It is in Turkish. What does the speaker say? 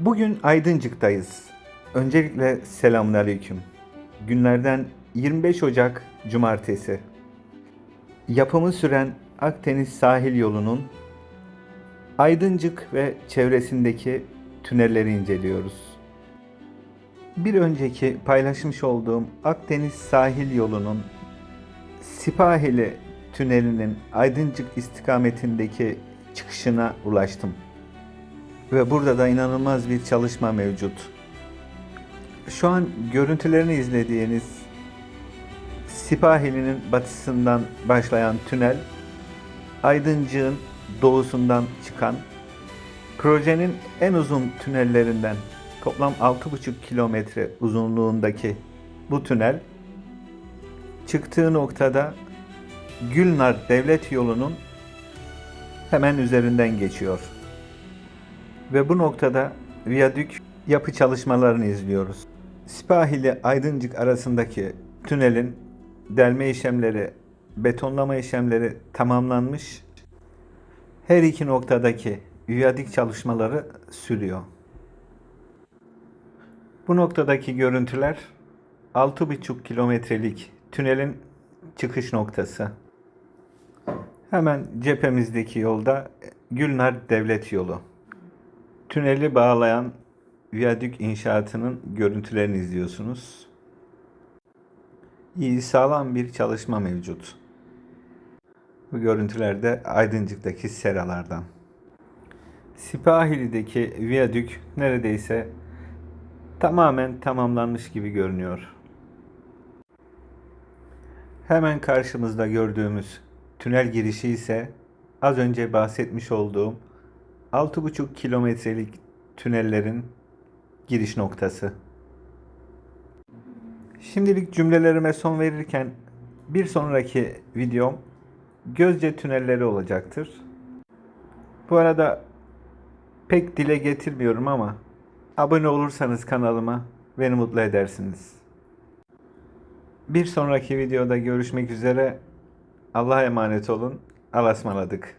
Bugün Aydıncık'tayız. Öncelikle selamünaleyküm. Günlerden 25 Ocak Cumartesi. Yapımı süren Akdeniz sahil yolunun Aydıncık ve çevresindeki tünelleri inceliyoruz. Bir önceki paylaşmış olduğum Akdeniz sahil yolunun Sipahili tünelinin Aydıncık istikametindeki çıkışına ulaştım. Ve burada da inanılmaz bir çalışma mevcut. Şu an görüntülerini izlediğiniz Sipahili'nin batısından başlayan tünel, Aydıncık'ın doğusundan çıkan projenin en uzun tünellerinden toplam 6,5 kilometre uzunluğundaki bu tünel çıktığı noktada Gülnar Devlet Yolu'nun hemen üzerinden geçiyor. Ve bu noktada viyadük yapı çalışmalarını izliyoruz. Sipahili Aydıncık arasındaki tünelin delme işlemleri, betonlama işlemleri tamamlanmış. Her iki noktadaki viyadük çalışmaları sürüyor. Bu noktadaki görüntüler 6,5 kilometrelik tünelin çıkış noktası. Hemen cephemizdeki yolda Gülnar Devlet Yolu. Tüneli bağlayan viyadük inşaatının görüntülerini izliyorsunuz. İyi sağlam bir çalışma mevcut. Bu görüntülerde Aydıncık'taki seralardan. Sipahili'deki viyadük neredeyse tamamen tamamlanmış gibi görünüyor. Hemen karşımızda gördüğümüz tünel girişi ise az önce bahsetmiş olduğum 6,5 kilometrelik tünellerin giriş noktası. Şimdilik cümlelerime son verirken bir sonraki videom Gözce tünelleri olacaktır. Bu arada pek dile getirmiyorum ama abone olursanız kanalıma beni mutlu edersiniz. Bir sonraki videoda görüşmek üzere. Allah'a emanet olun. Allah'a ısmarladık.